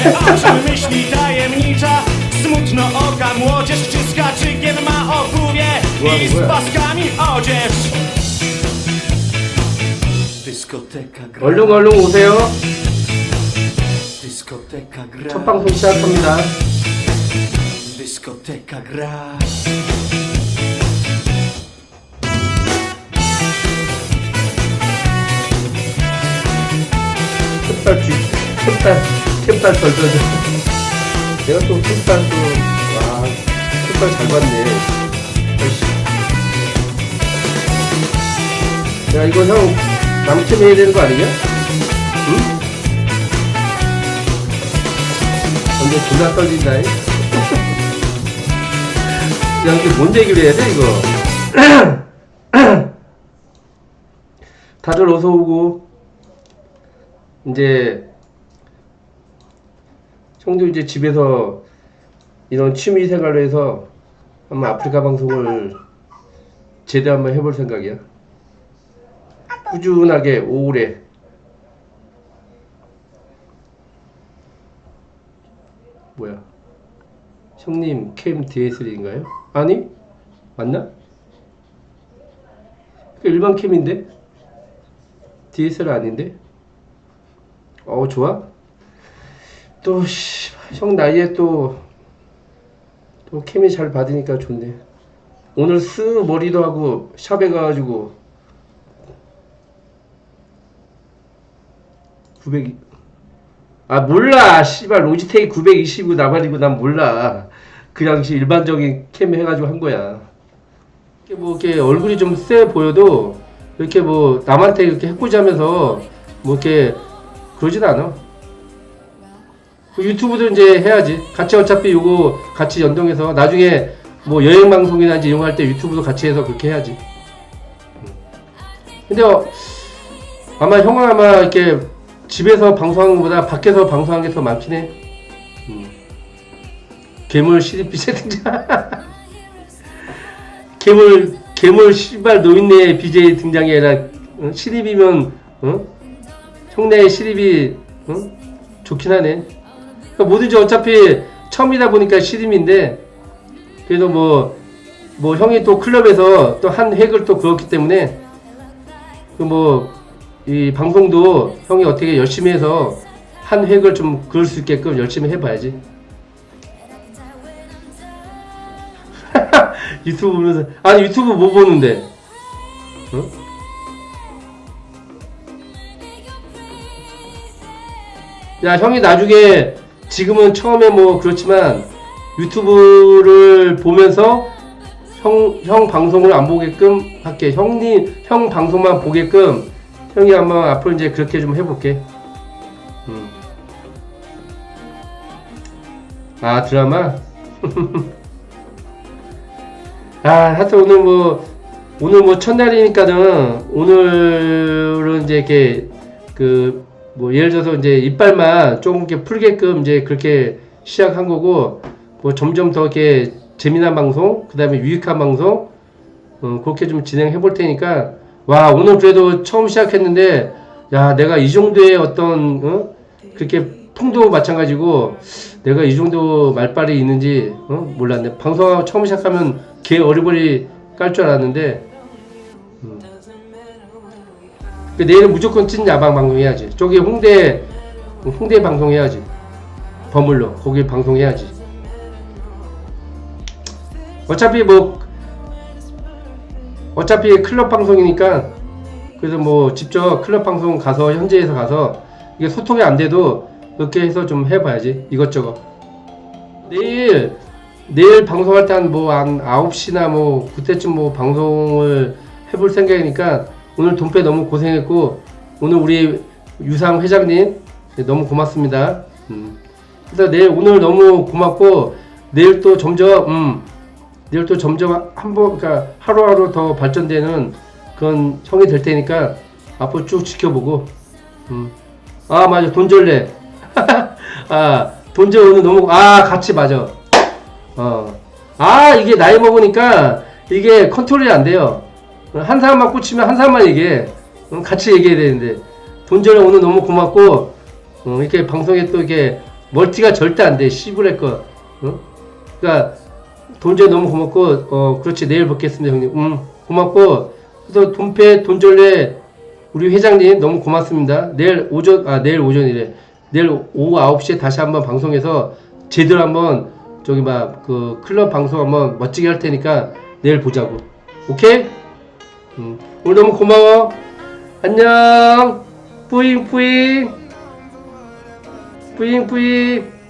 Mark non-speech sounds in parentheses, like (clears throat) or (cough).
wie oczy myśli tajemnicza Smutno oka młodzież Czy z haczykiem ma obuwie I z paskami odzież Dyskoteka gra 얼른 얼른 오세요. Dyskoteka gra 첫 방송 시작합니다. Dyskoteka gra 캡발 주, 캡발, 캡발 덜덜덜. 내가 또 캡발 또, 와, 캡발 잘 봤네. 아이씨. 야, 이거 형, 남캠 해야 되는 거 아니냐? 응? 근데 존나 떨린다, 이. 야, 이게 뭔 얘기를 해야 돼, 이거? (clears throat) 다들 어서 오고. 이제 형도 이제 집에서 이런 취미 생활을 해서 한번 아프리카 방송을 제대로 한번 해볼 생각이야. 꾸준하게 오래. 뭐야? 형님 캠 DSL인가요? 아니? 맞나? 그 일반 캠인데? DSL 아닌데? 어 좋아? 또형 나이에 또 또 케미 잘 받으니까 좋네. 오늘 스 머리도 하고 샵에 가가지고 900. 아 몰라 씨발 로지텍 920이 나발이고 난 몰라. 그냥 시 일반적인 캠 해가지고 한 거야. 이렇게 뭐 이렇게 얼굴이 좀 세 보여도 이렇게 뭐 남한테 이렇게 해코지하면서 뭐 이렇게 그러진 않아. 그 유튜브도 이제 해야지. 같이 어차피 요거 같이 연동해서 나중에 뭐 여행 방송이나 이제 이용할 때 유튜브도 같이 해서 그렇게 해야지. 근데 어, 아마 형은 아마 이렇게 집에서 방송하는 것보다 밖에서 방송하는 게 더 많긴 해. 음. 괴물 시리피제 등장. (laughs) 괴물 괴물 씨발 노인네 BJ 등장이 아니라 어? 시립이면 어? 형네의 시립이 어? 좋긴 하네. 그러니까 뭐든지 어차피 처음이다 보니까 시림인데 그래도 뭐, 뭐 형이 또 클럽에서 또 한 획을 또 그었기 때문에 그 뭐 이 방송도 형이 어떻게 열심히 해서 한 획을 좀 그을 수 있게끔 열심히 해봐야지. (laughs) 유튜브 보면서 아니 유튜브 뭐 보는데? 어? 야 형이 나중에 지금은 처음에 뭐 그렇지만 유튜브를 보면서 형, 형 방송을 안 보게끔 할게. 형님, 형 방송만 보게끔 형이 아마 앞으로 이제 그렇게 좀 해볼게. 음. 아, 드라마? (laughs) 아, 하여튼 오늘 뭐, 오늘 뭐 첫날이니까는 오늘은 이제 이렇게 그, 뭐 예를 들어서 이제 이빨만 조금 이렇게 풀게끔 이제 그렇게 시작한 거고 뭐 점점 더 이렇게 재미난 방송 그 다음에 유익한 방송 어, 그렇게 좀 진행해 볼 테니까 와 오늘 그래도 처음 시작했는데 야 내가 이 정도의 어떤 어? 그렇게 풍도 마찬가지고 내가 이 정도 말빨이 있는지 어? 몰랐네 방송 처음 시작하면 개 어리버리 깔 줄 알았는데 그 내일은 무조건 찐 야방 방송 해야지. 저기 홍대 홍대 방송 해야지. 버물러 거기 방송 해야지. 어차피 뭐 어차피 클럽 방송이니까 그래서 뭐 직접 클럽 방송 가서 현지에서 가서 이게 소통이 안 돼도 그렇게 해서 좀 해봐야지 이것저것. 내일 내일 방송할 때 한 뭐 한 9시나 뭐 그때쯤 뭐 방송을 해볼 생각이니까 오늘 돈빼 너무 고생했고 오늘 우리 유상 회장님 너무 고맙습니다. 음. 그래서 내일 오늘 너무 고맙고 내일 또 점점 음, 내일 또 점점 한번 그러니까 하루하루 더 발전되는 그런 형이 될 테니까 앞으로 쭉 지켜보고 음. 아 맞아 돈절래 (laughs) 아 돈절 오늘 너무 아 같이 맞아 어아 이게 나이 먹으니까 이게 컨트롤이 안 돼요 한 사람만 꽂히면 한 사람만 얘기해. 응, 같이 얘기해야 되는데. 돈전에 오늘 너무 고맙고, 어, 이렇게 방송에 또 이렇게 멀티가 절대 안 돼. 시부레 거. 어? 그러니까 돈제 너무 고맙고 어 그렇지 내일 뵙겠습니다 형님. 음 고맙고 그래서 돈패 돈절래 우리 회장님 너무 고맙습니다. 내일 오전 아 내일 오전이래. 내일 오후 9시에 다시 한번 방송해서 제대로 한번 저기 막 그 클럽 방송 한번 멋지게 할 테니까 내일 보자고. 오케이? 음, 오늘 너무 고마워. 안녕. 뿌잉 뿌잉. 뿌잉 뿌잉.